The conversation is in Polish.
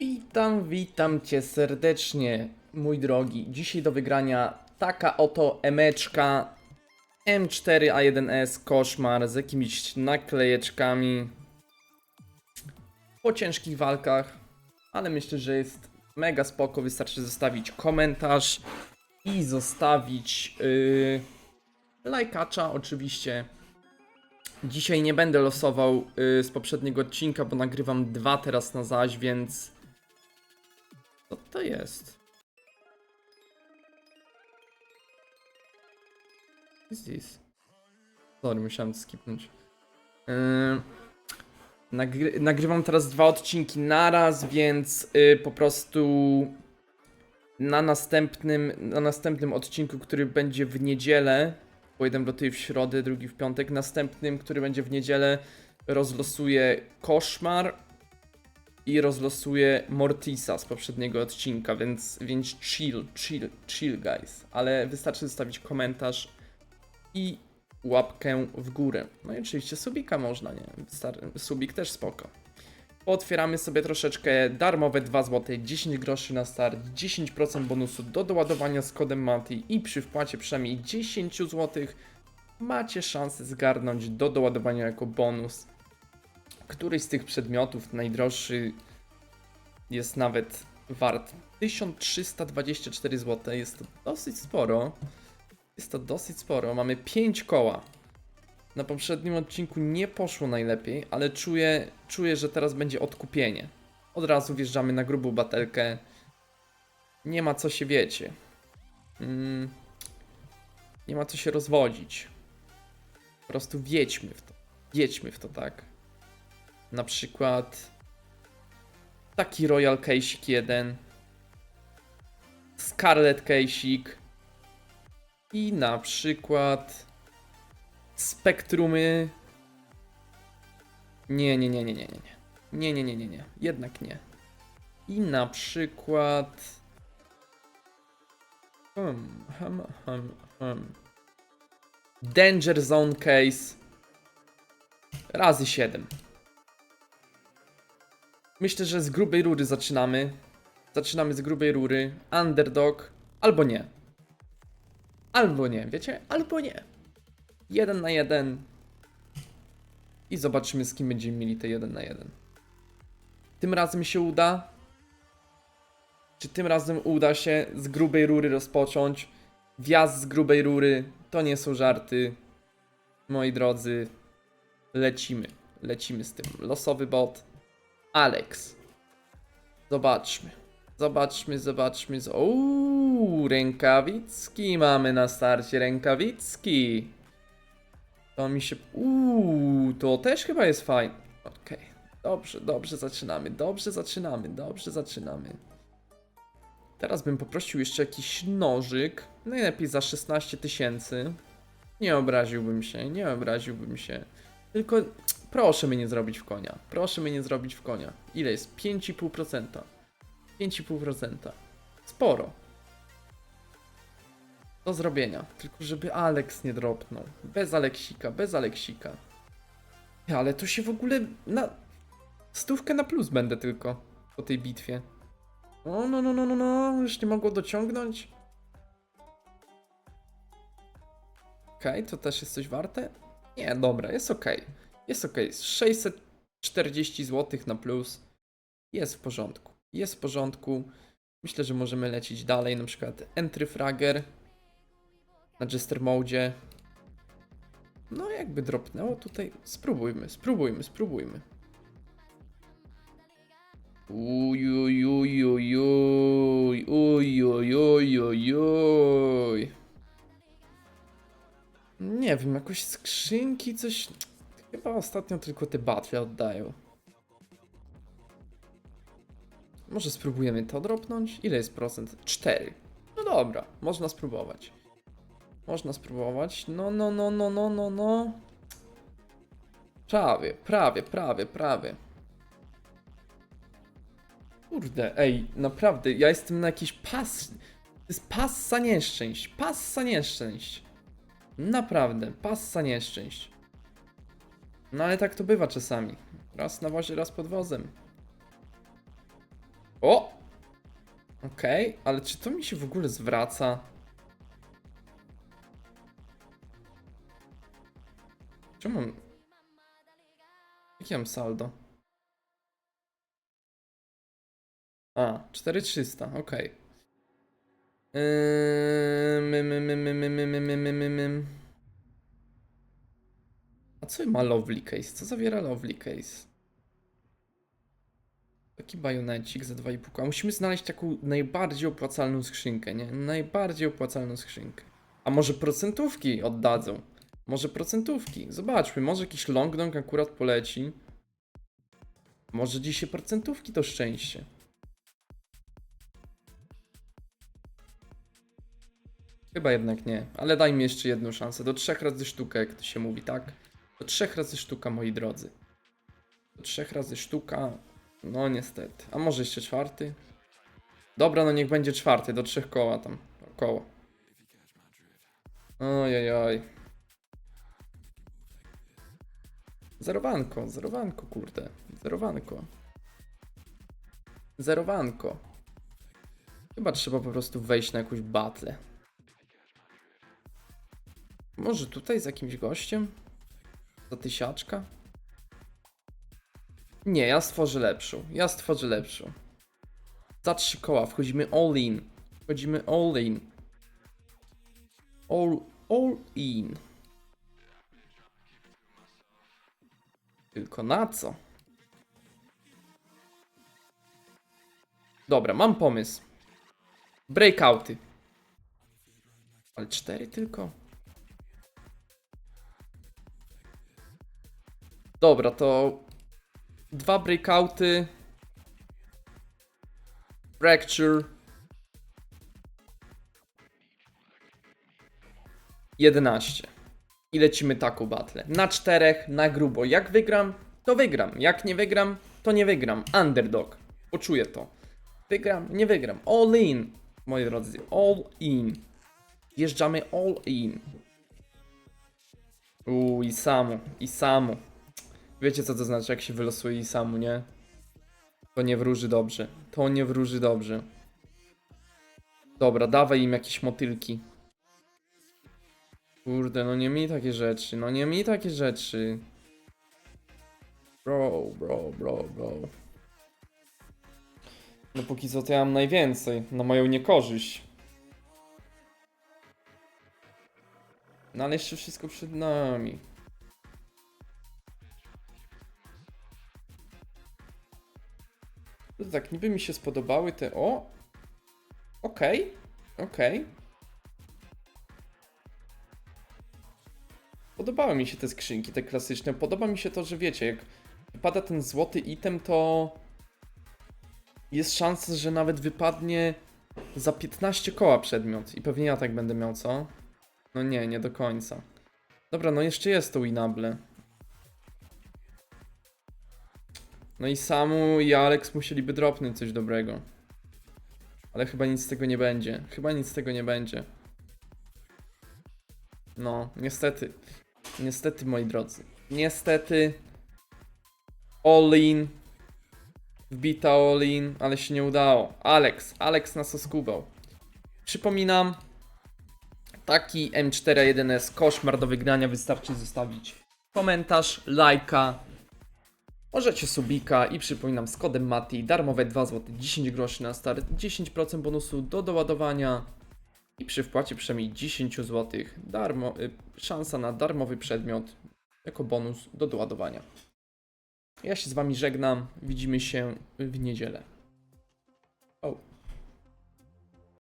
Witam, witam cię serdecznie, mój drogi. Dzisiaj do wygrania taka oto emeczka M4A1S koszmar z jakimiś naklejeczkami po ciężkich walkach, ale myślę, że jest mega spoko. Wystarczy zostawić komentarz i zostawić yy, lajkacza oczywiście. Dzisiaj nie będę losował y, z poprzedniego odcinka, bo nagrywam dwa teraz na zaś, więc. Co to jest? Is this? Sorry, musiałem skipnąć. Yy, nagry nagrywam teraz dwa odcinki naraz, więc y, po prostu na następnym, na następnym odcinku, który będzie w niedzielę, bo jeden lotuje w środę, drugi w piątek. Następnym, który będzie w niedzielę, rozlosuję Koszmar i rozlosuję Mortisa z poprzedniego odcinka, więc, więc chill, chill, chill guys. Ale wystarczy zostawić komentarz i łapkę w górę. No i oczywiście subika można, nie? Wystar- subik też spoko. Otwieramy sobie troszeczkę darmowe 2 zł, 10 groszy na start, 10% bonusu do doładowania z kodem MATI i przy wpłacie przynajmniej 10 zł macie szansę zgarnąć do doładowania jako bonus. Któryś z tych przedmiotów, najdroższy, jest nawet wart 1324 zł. Jest to dosyć sporo. Jest to dosyć sporo. Mamy 5 koła. Na poprzednim odcinku nie poszło najlepiej, ale czuję, czuję, że teraz będzie odkupienie. Od razu wjeżdżamy na grubą batelkę. Nie ma co się wiecie. Mm, nie ma co się rozwodzić. Po prostu wiedźmy w to. Wiedźmy w to, tak. Na przykład taki Royal Case'ik 1. Scarlet Case'ik. I na przykład Spektrumy. Nie, nie, nie, nie, nie, nie. Nie, nie, nie, nie, nie. Jednak nie. I na przykład. Hmm, hmm, hmm, hmm. Danger Zone Case. Razy 7. Myślę, że z grubej rury zaczynamy. Zaczynamy z grubej rury. Underdog. Albo nie. Albo nie, wiecie? Albo nie. Jeden na jeden. I zobaczymy, z kim będziemy mieli te jeden na jeden. Tym razem się uda. Czy tym razem uda się z grubej rury rozpocząć? Wjazd z grubej rury to nie są żarty. Moi drodzy, lecimy. Lecimy z tym. Losowy bot. Alex. Zobaczmy. Zobaczmy, zobaczmy. Uuu, rękawicki mamy na starcie. Rękawicki. To mi się. Uuu, to też chyba jest fajne. Okej. Dobrze, dobrze zaczynamy. Dobrze zaczynamy. Dobrze zaczynamy. Teraz bym poprosił jeszcze jakiś nożyk. Najlepiej za 16 tysięcy. Nie obraziłbym się, nie obraziłbym się. Tylko proszę mnie nie zrobić w konia. Proszę mnie nie zrobić w konia. Ile jest? 5,5%. 5,5%. Sporo. Do zrobienia. Tylko żeby Alex nie dropnął. Bez Aleksika, bez Aleksika. Ale to się w ogóle na... Stówkę na plus będę tylko po tej bitwie. O, no, no, no, no, no, już nie mogło dociągnąć. Okej, to też jest coś warte? Nie, dobra, jest ok. Jest ok. 640 zł na plus. Jest w porządku. Jest w porządku. Myślę, że możemy lecieć dalej, na przykład Entry Fragger na Jester Mode. No, jakby dropnęło tutaj. Spróbujmy, spróbujmy, spróbujmy. Ujujujujuj, ujujujujuj. Nie wiem, jakoś skrzynki, coś. Chyba ostatnio tylko te battle oddają. Może spróbujemy to dropnąć? Ile jest procent? 4. No dobra, można spróbować. Można spróbować. No, no, no, no, no, no, no. Prawie, prawie, prawie, prawie. Kurde, ej, naprawdę, ja jestem na jakiś pas. To jest passa nieszczęść. Passa nieszczęść. Naprawdę, passa nieszczęść. No ale tak to bywa czasami. Raz na wozie, raz pod wozem. O! Okej, ale czy to mi się w ogóle zwraca? Czemu mam... Jakie mam saldo? A, 4300, okej. Okay. A co ma lovely case? Co zawiera lovely case? Taki bajonecik za 2,5. A musimy znaleźć taką najbardziej opłacalną skrzynkę, nie? Najbardziej opłacalną skrzynkę. A może procentówki oddadzą? Może procentówki? Zobaczmy, może jakiś longdong akurat poleci. Może dzisiaj procentówki to szczęście. Chyba jednak nie, ale daj mi jeszcze jedną szansę. Do trzech razy sztuka, jak to się mówi, tak? Do trzech razy sztuka, moi drodzy. Do trzech razy sztuka. No niestety. A może jeszcze czwarty? Dobra, no niech będzie czwarty, do trzech koła tam. Około. Ojej. Zerowanko, zerowanko, kurde. Zerowanko. Zerowanko. Chyba trzeba po prostu wejść na jakąś batlę. Może tutaj z jakimś gościem? Za tysiaczka? Nie, ja stworzę lepszą. Ja stworzę lepszą. Za trzy koła wchodzimy all in. Wchodzimy all in. All, all in. Tylko na co? Dobra, mam pomysł. Breakouty. Ale cztery tylko? Dobra, to dwa breakouty. Fracture. 11. I lecimy taką battle. Na czterech, na grubo. Jak wygram, to wygram. Jak nie wygram, to nie wygram. Underdog. Poczuję to. Wygram, nie wygram. All in, moi drodzy. All in. Wjeżdżamy all in. Uuu, i samu, i samu. Wiecie co to znaczy, jak się wylosuje i samu, nie? To nie wróży dobrze. To nie wróży dobrze. Dobra, dawaj im jakieś motylki. Kurde, no nie mi takie rzeczy, no nie mi takie rzeczy. Bro, bro, bro, bro. No póki co to ja mam najwięcej, na moją niekorzyść. No ale jeszcze wszystko przed nami. To tak, niby mi się spodobały te. O! Okej, okej. Podobały mi się te skrzynki, te klasyczne. Podoba mi się to, że wiecie, jak wypada ten złoty item, to jest szansa, że nawet wypadnie za 15 koła przedmiot. I pewnie ja tak będę miał, co? No nie, nie do końca. Dobra, no jeszcze jest to Winable. No i Samu i Alex musieliby dropnąć coś dobrego. Ale chyba nic z tego nie będzie. Chyba nic z tego nie będzie. No, niestety. Niestety, moi drodzy. Niestety. All in. Wbita all in, ale się nie udało. Alex. Alex nas oskubał. Przypominam. Taki M41S koszmar do wygrania wystarczy zostawić komentarz, lajka, Możecie subika i przypominam z kodem MATI darmowe 2 zł 10 groszy na start, 10% bonusu do doładowania i przy wpłacie przynajmniej 10 zł darmo, y, szansa na darmowy przedmiot jako bonus do doładowania. Ja się z Wami żegnam, widzimy się w niedzielę.